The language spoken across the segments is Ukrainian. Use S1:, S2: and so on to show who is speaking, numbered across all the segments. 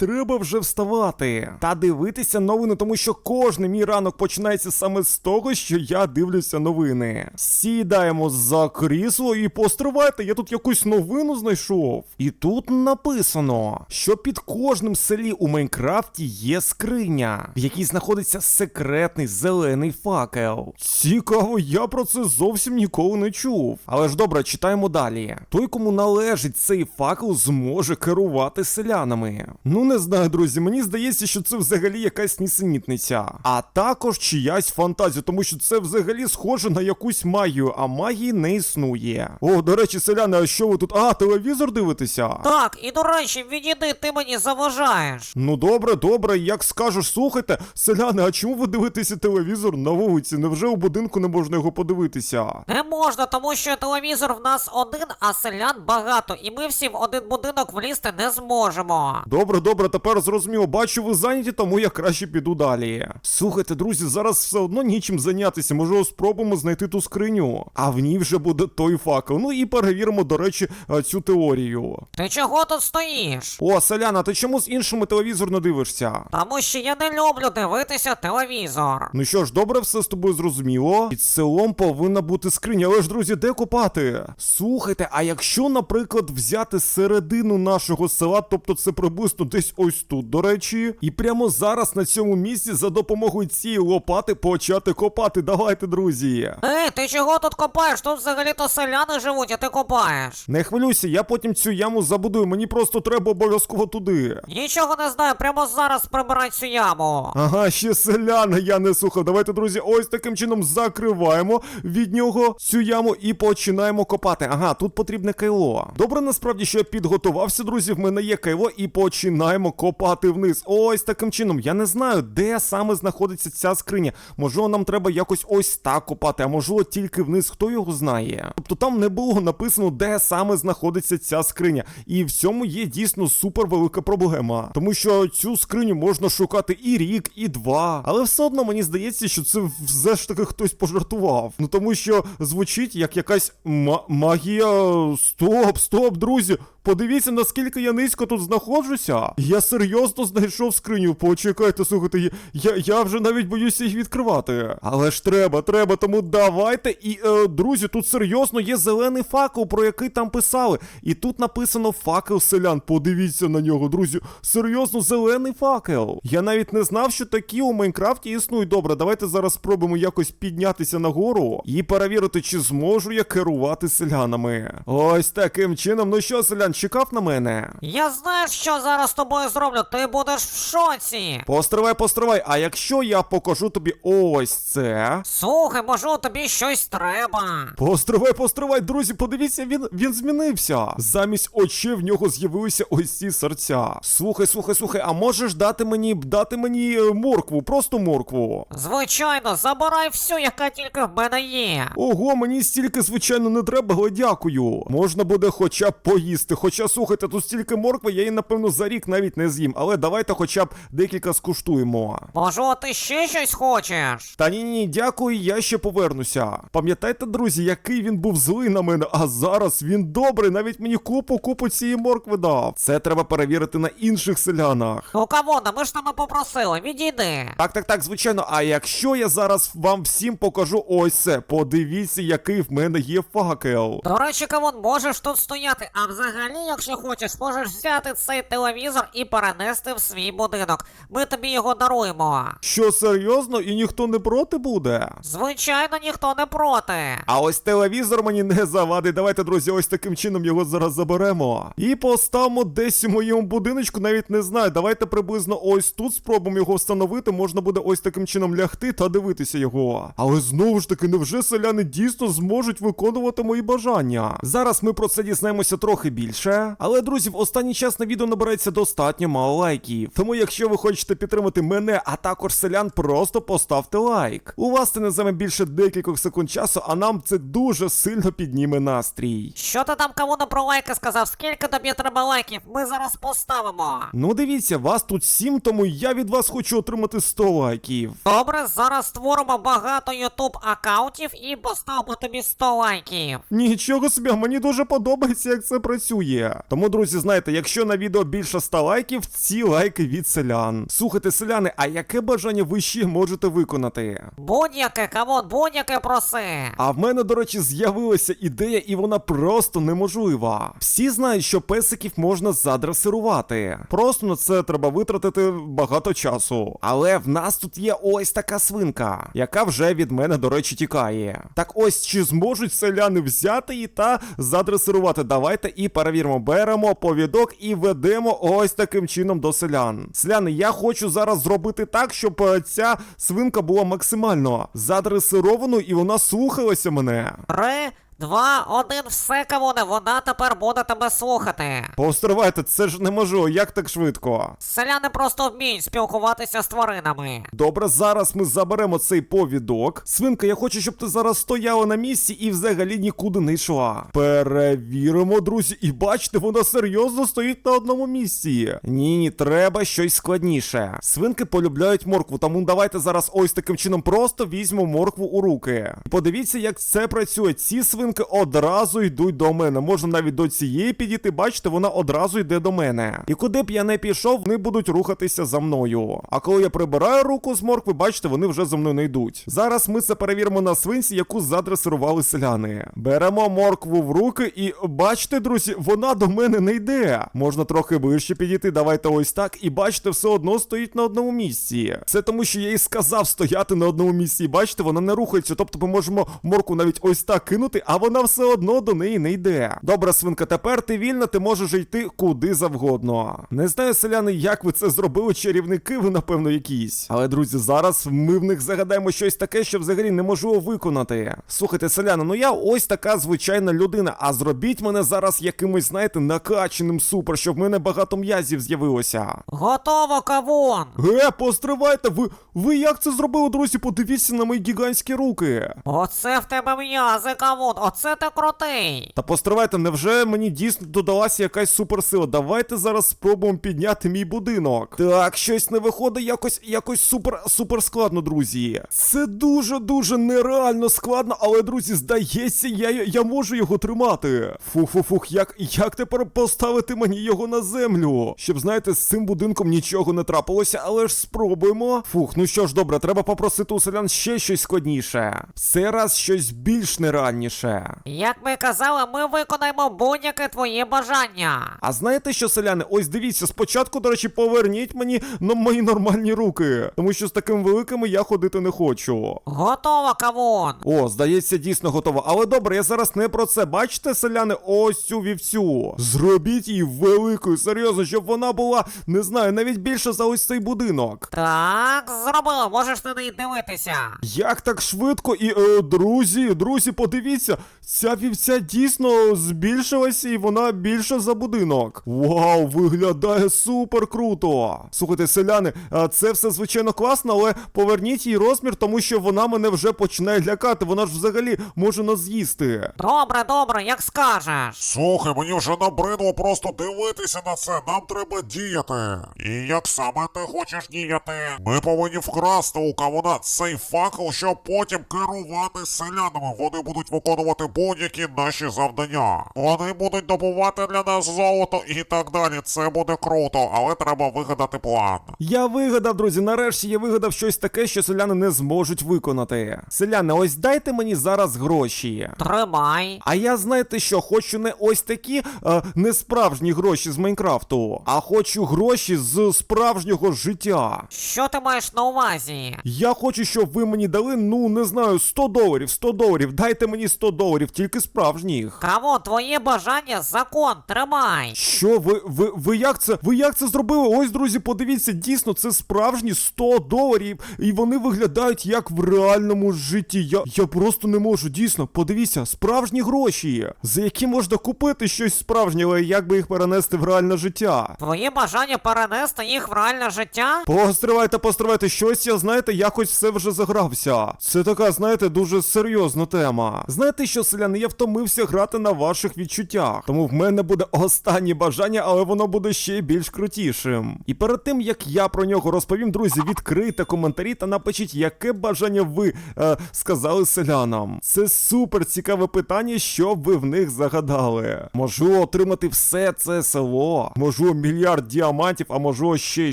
S1: треба вже вставати та дивитися новини, тому що кожен мій ранок починається саме з того, що я дивлюся новини. Сідаємо за крісло і постривайте, я тут якусь новину знайшов. І тут написано, що під кожним селі у Майнкрафті є скриня, в якій знаходиться секретний зелений факел. Цікаво, я про це зовсім ніколи не чув. Але ж добре, читаємо далі. Той, кому належить цей факел, зможе керувати селянами. Ну не знаю, друзі, мені здається, що це взагалі якась нісенітниця. А також чиясь фантазія, тому що це взагалі схоже на якусь магію, а магії не існує. О, до речі, селяни, а що ви тут? А, телевізор дивитеся?
S2: Так, і до речі, відійди, ти мені заважаєш.
S1: Ну добре, добре, як скажеш, слухайте, селяни, а чому ви дивитеся телевізор на вулиці? Невже у будинку не можна його подивитися?
S2: Не можна, тому що телевізор в нас один, а селян багато, і ми всі в один будинок влізти не зможемо.
S1: Добре, добре, тепер зрозуміло. Бачу, ви зайняті, тому я краще піду далі. Слухайте, друзі, зараз все одно нічим зайнятися. Можливо, спробуємо знайти ту скриню. А в ній вже буде той факел. Ну і перевіримо, до речі, е, цю теорію.
S2: Ти чого тут стоїш?
S1: О, селяна, ти чому з іншими телевізор не дивишся?
S2: Тому що я не люблю дивитися телевізор.
S1: Ну що ж, добре, все з тобою зрозуміло. Під селом повинна бути скриня. Але ж, друзі, де копати? Слухайте, а якщо, наприклад, взяти середину нашого села, тобто це приблизно десь ось тут, до речі, і прямо зараз на цьому місці за допомогою цієї лопати почати копати. Давайте, друзі.
S2: Ей, ти чого тут копаєш? Тут взагалі-то селяни живуть, а ти копаєш.
S1: Не хвилюйся, я потім цю яму забудую. Мені просто треба обов'язково туди.
S2: Нічого не знаю, прямо зараз прибирай цю яму.
S1: Ага, ще селяни, я не слухав. Давайте, друзі, ось таким чином закриваємо від нього цю яму і починаємо копати. Ага, тут потрібне кайло. Добре, насправді, що я підготувався, друзі. В мене є кайло, і починаємо копати вниз. Ось таким чином. Я не знаю, де саме знаходиться ця скриня. Можливо, нам треба якось ось так копати, а можливо, тільки вниз, хто його знає. Тобто там не було написано, де саме знаходиться ця скриня. І в цьому є дійсно супер велика проблема. Тому що цю скриню можна шукати і рік, і два. Але все одно мені здається, що це все ж таки хтось пожартував. Ну тому що звучить як якась ма- магія. Стоп, стоп, друзі. Подивіться, наскільки я низько тут знаходжуся. Я серйозно знайшов скриню. Почекайте, слухайте, я, я, вже навіть боюся їх відкривати. Але ж треба, треба, тому давайте. І, е, друзі, тут серйозно є зелений факел, про який там писали. І тут написано факел селян. Подивіться на нього, друзі. Серйозно, зелений факел. Я навіть не знав, що такі у Майнкрафті існують. Добре, давайте зараз спробуємо якось піднятися нагору і перевірити, чи зможу я керувати селянами. Ось таким чином. Ну що, селян, чекав на мене?
S2: Я знаю, що зараз з тобою зроблю, ти будеш в шоці.
S1: Постривай, постривай, а якщо я покажу тобі ось це.
S2: Слухай, можу, тобі щось треба.
S1: Постривай, постривай, друзі, подивіться, він, він змінився. Замість очей в нього з'явилися ось ці серця. Слухай, слухай, слухай, а можеш дати мені дати мені е, моркву, просто моркву.
S2: Звичайно, забирай всю, яка тільки в мене є.
S1: Ого, мені стільки, звичайно, не треба, але дякую. Можна буде хоча б поїсти. Хоча, слухайте, тут стільки моркви, я її, напевно, за рік навіть не з'їм. Але давайте хоча б декілька скуштуємо.
S2: Можу, ти ще щось хочеш?
S1: Та ні, ні, дякую, я ще повернуся. Пам'ятаєте, друзі, який він був злий на мене, а зараз він добрий, навіть мені купу купу цієї моркви дав. Це треба перевірити на інших селянах.
S2: Ну кавона, ми ж тебе попросили, відійди.
S1: Так, так, так, звичайно. А якщо я зараз вам всім покажу ось це, подивіться, який в мене є факел.
S2: До речі, кавон, можеш тут стояти, а взагалі, якщо хочеш, можеш взяти цей телевізор і перенести в свій будинок. Ми тобі його даруємо.
S1: Що серйозно, і ніхто не проти буде?
S2: Звичайно, ніхто не проти.
S1: А ось телевізор мені не завадить. Давайте, друзі, ось таким чином його зараз заберемо. І поставимо десь у моєму будиночку, навіть не знаю. Давайте приблизно ось тут спробуємо його встановити. Можна буде ось таким чином лягти та дивитися його. Але знову ж таки, невже селяни дійсно зможуть виконувати мої бажання? Зараз ми про це дізнаємося трохи більше. Але, друзі, в останній час на відео набирається достатньо мало лайків. Тому, якщо ви хочете підтримати мене, а також селян, просто поставте лайк. У вас це не займе більше декількох секунд часу, а нам це дуже сильно підніме настрій.
S2: Що ти там кавуна про лайки сказав? Скільки тобі треба лайків? Ми зараз поставимо.
S1: Ну дивіться, вас тут сім, тому я від вас хочу отримати 100 лайків.
S2: Добре, зараз створимо багато ютуб аккаунтів і поставимо тобі 100 лайків.
S1: Нічого собі, мені дуже подобається, як це працює. Працює. Тому, друзі, знаєте, якщо на відео більше 100 лайків, ці лайки від селян. Слухайте, селяни, а яке бажання ви ще можете виконати?
S2: Будь-яке, камон, будь-яке проси.
S1: А в мене, до речі, з'явилася ідея, і вона просто неможлива. Всі знають, що песиків можна задресирувати. Просто на це треба витратити багато часу. Але в нас тут є ось така свинка, яка вже від мене, до речі, тікає. Так ось чи зможуть селяни взяти її та задресирувати? Давайте і перевіримо. Беремо повідок і ведемо ось таким чином до селян. Селяни, я хочу зараз зробити так, щоб е, ця свинка була максимально задресированою і вона слухалася мене.
S2: Три, два, один, все, камоне, вона тепер буде тебе слухати.
S1: Постривайте, це ж неможливо, як так швидко.
S2: Селяни просто вміють спілкуватися з тваринами.
S1: Добре, зараз ми заберемо цей повідок. Свинка, я хочу, щоб ти зараз стояла на місці і взагалі нікуди не йшла. Перевіримо, друзі, і бачите, вона серйозно стоїть на одному місці. Ні, ні, треба щось складніше. Свинки полюбляють моркву, тому давайте зараз ось таким чином просто візьмемо моркву у руки. Подивіться, як це працює. Ці свинки одразу йдуть до мене. Можна навіть до цієї підійти. Бачите, вона одразу йде до мене. І куди б я не пішов, вони будуть рухатися за мною. А коли я прибираю руку з моркви, бачите, вони вже за мною не йдуть. Зараз ми це перевіримо на свинці, яку задресирували селяни. Беремо моркву в руки, і бачите, друзі, вона до мене не йде. Можна трохи вище підійти. Давайте ось так. І бачите, все одно стоїть на одному місці. Це тому, що я їй сказав стояти на одному місці. Бачите, вона не рухається. Тобто ми можемо морку навіть ось так кинути, а вона все одно до неї не йде. Добра свинка, тепер ти вільна, ти можеш йти куди завгодно. Не знаю, селяни, як ви це зробили, чарівники, ви напевно якісь. Але друзі, зараз ми в них загадаємо щось таке, що взагалі неможливо виконати. Слухайте, селяни, ну я ось така звичайна людина. А зробіть мене зараз якимось, знаєте, накаченим супер, щоб в мене багато м'язів з'явилося.
S2: Готово, кавун!
S1: Ге, постривайте, ви, ви як це зробили, друзі? Подивіться на мої гігантські руки.
S2: Оце в тебе м'язи, кавун, оце ти крутий.
S1: Та постривайте, невже мені дійсно додалася якась суперсила? Давайте зараз спробуємо підняти мій будинок. Так, щось не виходить якось якось супер супер складно, друзі. Це дуже дуже нереально складно, але друзі, здається, я, я можу його тримати. Фух-фух-фух, як, як тепер поставити мені його на землю? Щоб знаєте, з цим будинком нічого не трапилося, але ж спробуємо. Фух, ну що ж, добре, треба попросити у селян ще щось складніше. В цей раз щось більш нереальніше.
S2: Як ми казали, ми виконаємо будь-яке твоє бажання.
S1: А знаєте що, селяни? Ось дивіться, спочатку, до речі, поверніть мені на мої нормальні руки, тому що з такими великими я ходити не хочу.
S2: Готово, кавун.
S1: О, здається, дійсно готово. Але добре, я зараз не про це. Бачите, селяни, ось цю вівцю. Зробіть її великою, серйозно, щоб вона була, не знаю, навіть більше за ось цей будинок.
S2: Так, зробили, можеш на неї дивитися.
S1: Як так швидко? І е, друзі, друзі, подивіться, ця вівця дійсно збільшилася і вона більша за будинок. Вау, виглядає супер круто. Слухайте, селяни, це все звичайно класно, але поверніть їй розмір, тому що вона мене вже починає лякати. Вона ж взагалі може нас з'їсти.
S2: Добре, добре, як скажеш.
S3: Слухай, мені вже набридло просто дивитися на це. Нам треба діяти. І як саме ти хочеш діяти? Ми повинні вкрасти у кавуна цей факел, щоб потім керувати селянами. Вони будуть виконувати будь-які наші завдання. Вони будуть добувати для нас золото і так далі. Це буде круто, але треба вигадати план.
S1: Я вигадав, друзі, нарешті я вигадав щось таке, що селяни не зможуть виконати. Селяни, ось дайте мені зараз гроші.
S2: Тримай.
S1: А я знаєте що, хочу не ось такі е, не справжні гроші з Майнкрафту, а хочу гроші з справжнього життя.
S2: Що ти маєш на увазі?
S1: Я хочу, щоб ви мені дали, ну не знаю, 100 доларів, 100 доларів. Дайте мені 100 доларів, тільки справжніх.
S2: Кавун, твоє бажання закон, тримай.
S1: Що ви, ви, ви як це? Ви як це зробили? Ось, друзі, подивіться, дійсно, це справжні 100 доларів, і вони виглядають як в реальному житті. Я, я просто не можу, дійсно, подивіться, справжні гроші, за які можна купити щось справжнє, але як би їх перенести в реальне життя.
S2: Твоє бажання перенести їх в реальне життя?
S1: Постривайте, постривайте, щось я, знаєте, якось все вже загрався. Це така, знаєте, дуже серйозна тема. Знаєте що селяни, я втомився грати на ваших відчуттях. Тому в мене буде останнє бажання, але воно буде ще більш крутішим. І перед тим як я про нього розповім, друзі, відкрийте коментарі та напишіть, яке бажання ви е, сказали селянам. Це супер цікаве питання, що ви в них загадали. Можу отримати все це село, можу мільярд діамантів, а можу ще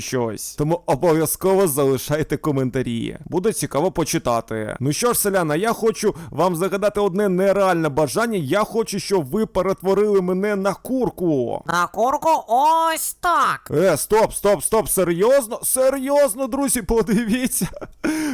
S1: щось. Тому обов'язково залишайте коментарі. Буде цікаво почитати. Ну що ж, селяна, я хочу вам загадати одне нереальне бажання. Я хочу, щоб ви перетворили мене на курку.
S2: На курку ось так.
S1: Е, стоп, стоп, стоп, серйозно? Серйозно, друзі, подивіться.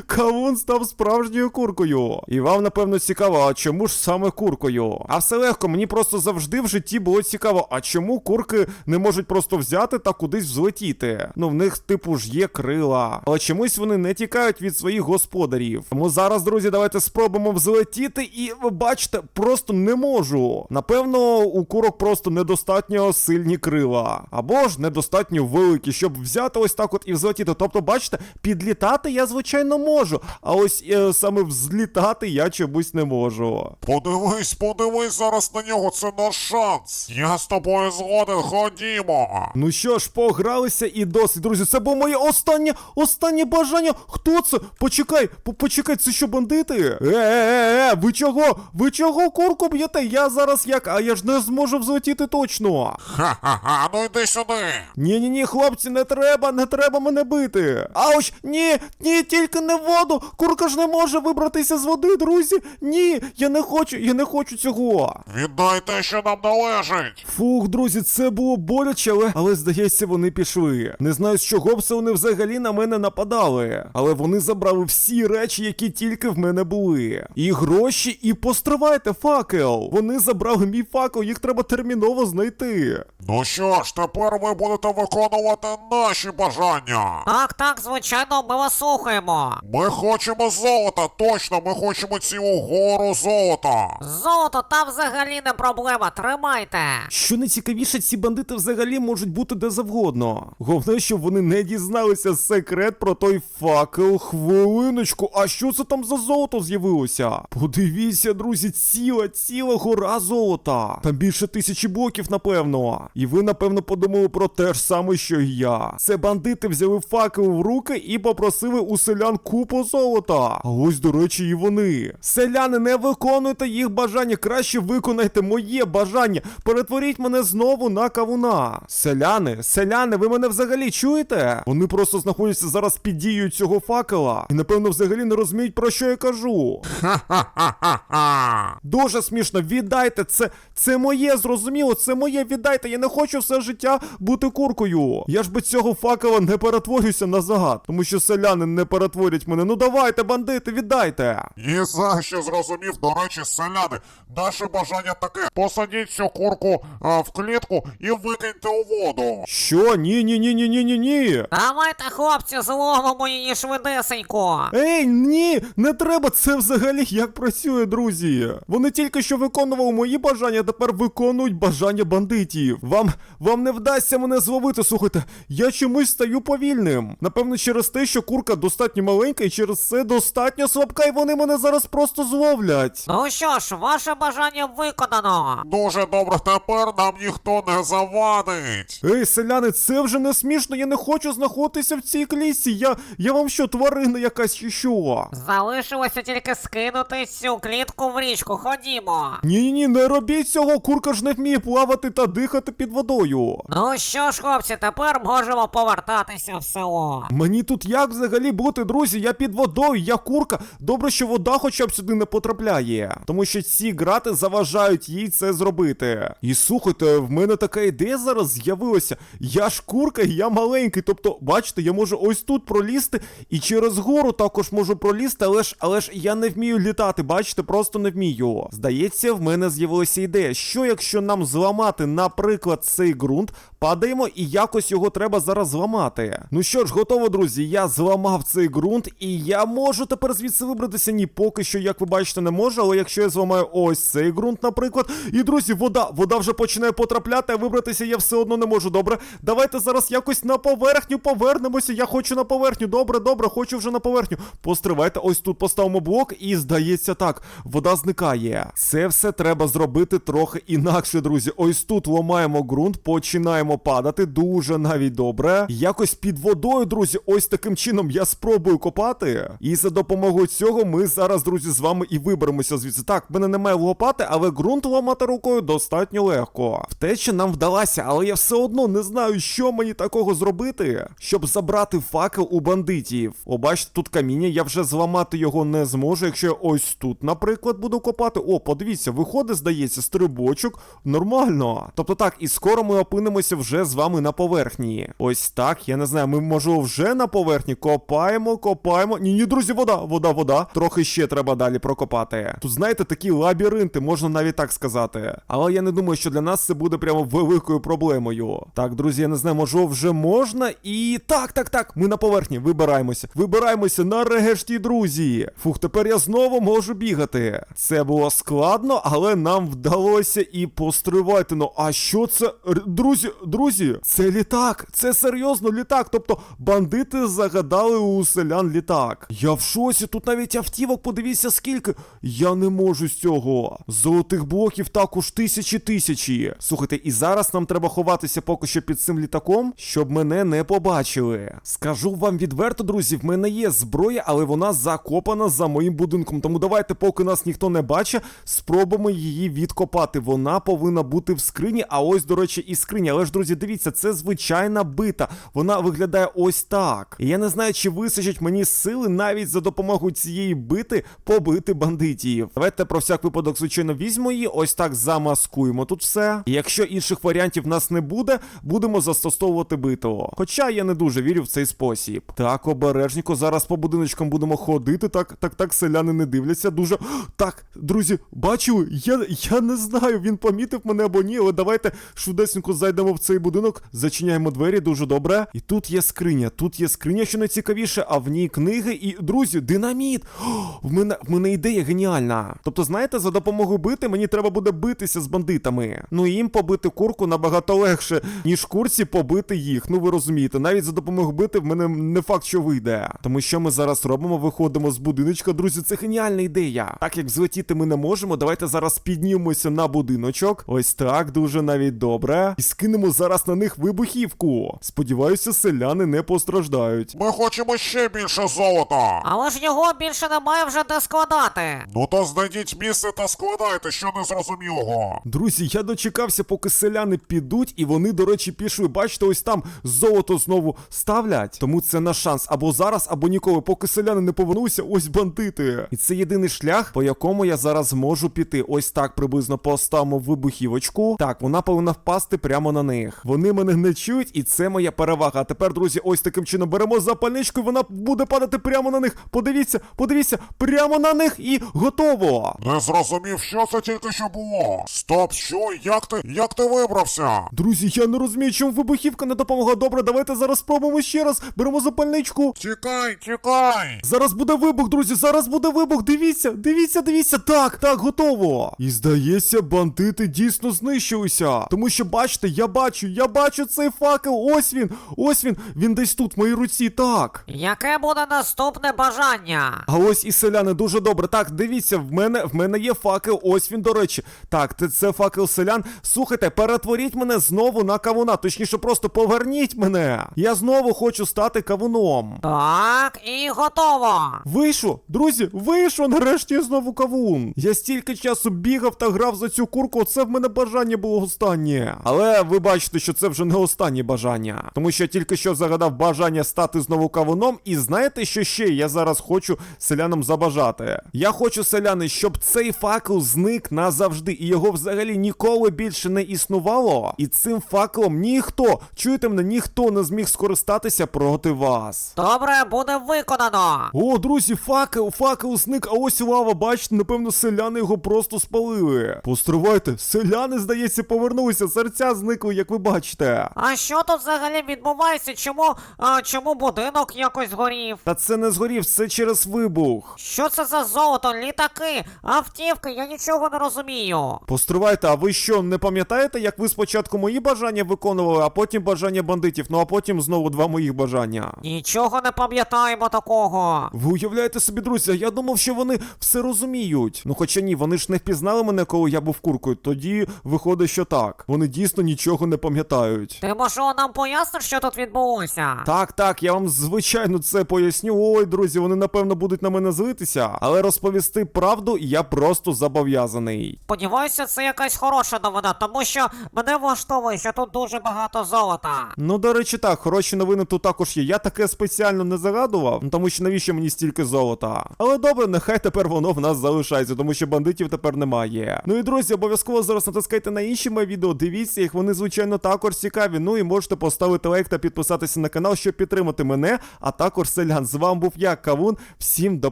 S1: Кавун став справжньою куркою. І вам, напевно, цікаво, а чому ж саме куркою? А все легко, мені просто завжди в житті було цікаво, а чому курки не можуть просто взяти та кудись взлетіти? Ну, в них, типу, ж є крила. Але чомусь вони не тікають від своїх господарів. Тому зараз, друзі, давайте спробуємо взлетіти, і ви бачите, просто не можу. Напевно, у курок просто недостатньо сильні крила. Або ж недостатньо великі, щоб взяти ось так от і взлетіти. Тобто, бачите, підлітати я, звичайно, можу. А ось е, саме взлітати я чомусь не можу.
S3: Подивись, подивись зараз на нього, це наш шанс. Я з тобою згоден, ходімо.
S1: Ну що ж, погралися і досить, друзі. Це було моє останнє, останнє бажання. Хто це? Почекай, по- почекай, це що бандити? Е, е, е, е, ви чого? Ви чого курку б'єте? Я зараз як, а я ж не зможу взлетіти точно.
S3: Ха-ха-ха, ну йди сюди.
S1: Ні, ні, ні, хлопці, не треба, не треба мене бити. Ауч, ні, ні, тільки не в воду. Курка ж не може вибратися з води, друзі. Ні, я не хочу, я не хочу цього.
S3: Віддай те, що нам належить.
S1: Фух, друзі, це було боляче, але, але здається, вони пішли. Не знаю, з чого б це вони взагалі на мене нападали. Але вони забрали всі речі, які тільки в мене були. І гроші, і постривайте факел. Вони забрали мій факел, їх треба терміново знайти.
S3: Ну що ж, тепер ви будете виконувати наші бажання.
S2: Так, так, звичайно, ми вас слухаємо.
S3: Ми хочемо золота, точно, ми хочемо цілу гору золота.
S2: Золото там взагалі не проблема, тримайте.
S1: Що найцікавіше, ці бандити взагалі можуть бути де завгодно. Головне, щоб вони не дізналися секрет про той факел. Хвилиночку, а що це там за золото з'явилося? Подивіться, друзі, ціла, ціла гора золота. Там більше тисячі блоків, напевно. І ви, напевно, подумали про те ж саме, що і я. Це бандити взяли факел в руки і попросили у селян купу золота. А ось, до речі, і вони. Селяни, не виконуйте їх бажання, краще виконайте моє бажання. Перетворіть мене знову на кавуна. Селяни, селяни, ви мене взагалі чуєте? Вони просто знаходяться зараз під дією цього факела. І напевно взагалі не розуміють, про що я кажу.
S3: Ха-ха-ха-ха.
S1: Дуже смішно, віддайте це. Це моє, зрозуміло, це моє, віддайте. Я не хочу все життя бути куркою. Я ж без цього факела не перетворюся назад, тому що селяни не перетворять мене. Ну давайте, бандити, віддайте.
S3: І за що зрозумів, до речі, селяни, наше бажання таке. Посадіть цю курку а, в клітку і викиньте у воду.
S1: Що? Ні, ні, ні, ні, ні, ні, ні.
S2: Давайте, хлопці, зловимо її швидесенько.
S1: Ей, ні, не треба це взагалі як працює, друзі. Вони тільки що виконували мої бажання, тепер виконують бажання бандитів. Вам вам не вдасться мене зловити. Слухайте, я чомусь стаю повільним. Напевно, через те, що курка достатньо маленька, і через це достатньо слабка, і вони мене зараз просто зловлять.
S2: Ну що ж, ваше бажання виконано.
S3: Дуже добре, тепер нам ніхто не завадить.
S1: Ей, селяни, це вже не смішно. Я не хочу знаходитися в цій клісі. Я, я вам що, тварина якась чи що?
S2: Залишилося тільки скинути цю клітку в річку, ходімо.
S1: Ні, ні, ні, не робіть цього. Курка ж не вміє плавати та дихати під водою.
S2: Ну що ж, хлопці, тепер можемо повертатися в село.
S1: Мені тут як взагалі бути, друзі? Я під водою, я курка. Добре, що вода хоча б сюди не потрапляє. Тому що ці грати заважають їй це зробити. І слухайте, в мене така ідея зараз з'явилася. Я ж курка, і я маленький. Тобто, бачите, я можу ось тут пролізти і через гору також можу пролізти, але ж але ж я не вмію літати, бачите, просто не вмію. Здається, в мене з'явилася ідея. Що якщо нам зламати, наприклад, цей ґрунт, падаємо і якось його треба зараз зламати. Ну що ж, готово, друзі. Я зламав цей ґрунт, і я можу тепер звідси вибратися. Ні, поки що, як ви бачите, не можу. Але якщо я зламаю ось цей ґрунт, наприклад, і друзі, вода, вода вже починає потрапляти, а вибратися я все одно не можу. Добре, давайте зараз якось на поверхню повернемося. Я хочу на поверхню. Добре, добре, хочу вже на поверхню. Постривайте, ось тут поставимо блок, і здається так. Вода зникає. Зникає. Це все треба зробити трохи інакше, друзі. Ось тут ламаємо ґрунт, починаємо падати. Дуже навіть добре. Якось під водою, друзі, ось таким чином я спробую копати. І за допомогою цього ми зараз, друзі, з вами і виберемося звідси. Так, мене немає лопати, але ґрунт ламати рукою достатньо легко. Втеча нам вдалася, але я все одно не знаю, що мені такого зробити, щоб забрати факел у бандитів. О, тут каміння, я вже зламати його не зможу. Якщо я ось тут, наприклад, буду копати. О, подивіться, виходить, здається, стрибочок. Нормально. Тобто так, і скоро ми опинимося вже з вами на поверхні. Ось так, я не знаю, ми можливо вже на поверхні копаємо, копаємо. Ні, ні, друзі, вода, вода, вода. Трохи ще треба далі прокопати. Тут, знаєте, такі лабіринти, можна навіть так сказати. Але я не думаю, що для нас це буде прямо великою проблемою. Так, друзі, я не знаю, можливо, вже можна. І так, так, так. Ми на поверхні. Вибираємося. Вибираємося нарешті, друзі. Фух, тепер я знову можу бігати. Це було складно, але нам вдалося і постривайте. Ну, а що це? Друзі, друзі, це літак. Це серйозно літак. Тобто бандити загадали у селян літак. Я в шоці, тут навіть автівок, подивіться скільки. Я не можу з цього. Золотих блоків також тисячі тисячі. Слухайте, і зараз нам треба ховатися поки що під цим літаком, щоб мене не побачили. Скажу вам відверто, друзі, в мене є зброя, але вона закопана за моїм будинком. Тому давайте, поки нас ніхто не бачить, спробуємо її відкопати. Вона повинна бути в скрині. А ось, до речі, і скриня. Але ж, друзі, дивіться, це звичайна бита. Вона виглядає ось так. І я не знаю, чи висачить мені сили навіть за допомогою цієї бити побити бандитів. Давайте про всяк випадок, звичайно, візьмо її, ось так замаскуємо тут все. І якщо інших варіантів в нас не буде, будемо застосовувати битого. Хоча я не дуже вірю в цей спосіб. Так, обережненько, зараз по будиночкам будемо ходити. Так, так, так, селяни не дивляться. Дуже. Так, друзі, бачили? Я, я не знаю, він помітив мене або ні, але давайте швидесенько зайдемо в цей будинок, зачиняємо двері дуже добре. І тут є скриня. Тут є скриня, що найцікавіше, а в ній книги і, друзі, динаміт. О, в мене в мене ідея геніальна. Тобто, знаєте, за допомогою бити мені треба буде битися з бандитами. Ну їм побити курку набагато легше, ніж курці побити їх. Ну ви розумієте, навіть за допомогою бити в мене не факт, що вийде. Тому що ми зараз робимо? Виходимо з будиночка, друзі, це геніальна ідея. Так як злетіти ми не можемо, давайте зараз піднімемося на будиночок. Ось так, дуже навіть добре. І скинемо зараз на них вибухівку. Сподіваюся, селяни не постраждають.
S3: Ми хочемо ще більше золота.
S2: Але ж його більше немає вже де складати.
S3: Ну то знайдіть місце та складайте, що незрозумілого.
S1: Друзі, я дочекався, поки селяни підуть, і вони, до речі, пішли. Бачите, ось там золото знову ставлять. Тому це наш шанс або зараз, або ніколи. Поки селяни не повернуться, ось бандити. І це єдиний шлях, по якому я зараз можу піти. Ось так приблизно поставимо вибухівочку. Так, вона повинна впасти прямо на них. Вони мене не чують, і це моя перевага. А тепер, друзі, ось таким чином беремо запальничку, і вона буде падати прямо на них. Подивіться, подивіться, прямо на них і готово.
S3: Не зрозумів, що це тільки що було. Стоп, що? Як ти? Як ти вибрався?
S1: Друзі, я не розумію, чому вибухівка не допомогла. Добре, давайте зараз спробуємо ще раз. Беремо запальничку.
S3: Тікай, тікай!
S1: Зараз буде вибух, друзі, зараз буде вибух. Дивіться, дивіться, дивіться. Так, так, готово. І здається, бандити дійсно знищилися. Тому що, бачите, я бачу, я бачу цей факел. Ось він, ось він. Він десь тут, в моїй руці, так.
S2: Яке буде наступне бажання?
S1: А ось і селяни дуже добре. Так, дивіться, в мене в мене є факел. Ось він, до речі. Так, це, це факел селян. Слухайте, перетворіть мене знову на кавуна. Точніше, просто поверніть мене. Я знову хочу стати кавуном.
S2: Так, і готово.
S1: Вийшло, друзі, вийшло нарешті я знову кавун. Я стільки часу бігав та грав за цю курку, це в мене бажання було останнє. Але ви бачите, що це вже не останнє бажання. Тому що я тільки що загадав бажання стати знову кавуном, і знаєте, що ще я зараз хочу селянам забажати? Я хочу, селяни, щоб цей факел зник назавжди, і його взагалі ніколи більше не існувало. І цим факелом ніхто, чуєте мене, ніхто не зміг скористатися проти вас.
S2: Добре, буде виконано.
S1: О, друзі, факел, факел зник, а ось лава, бачите, напевно, селяни його просто спалили. Постривайте, селяни, здається, повернулися, серця зникли, як ви бачите.
S2: А що тут взагалі відбувається? Чому, а, чому будинок якось згорів?
S1: Та це не згорів, це через вибух.
S2: Що це за золото, літаки, автівки, я нічого не розумію.
S1: Постривайте, а ви що, не пам'ятаєте, як ви спочатку мої бажання виконували, а потім бажання бандитів, ну а потім знову два моїх бажання?
S2: Нічого не пам'ятаємо такого.
S1: Ви уявляєте собі, друзі, я думав, що вони все розуміють. Впізнають. Ну хоча ні, вони ж не впізнали мене, коли я був куркою. Тоді виходить, що так. Вони дійсно нічого не пам'ятають.
S2: Ти можливо нам поясниш, що тут відбулося?
S1: Так, так, я вам звичайно це поясню. Ой, друзі, вони напевно будуть на мене злитися, але розповісти правду я просто зобов'язаний.
S2: Сподіваюся, це якась хороша новина, тому що мене влаштовує, що тут дуже багато золота.
S1: Ну, до речі, так, хороші новини тут також є. Я таке спеціально не загадував, тому що навіщо мені стільки золота. Але добре, нехай тепер воно в нас залишається, тому що бандитів тепер немає. Ну і друзі, обов'язково зараз натискайте на інші мої відео, дивіться їх, вони звичайно також цікаві. Ну і можете поставити лайк та підписатися на канал, щоб підтримати мене, а також селян. З вами був я, Кавун. Всім до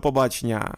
S1: побачення.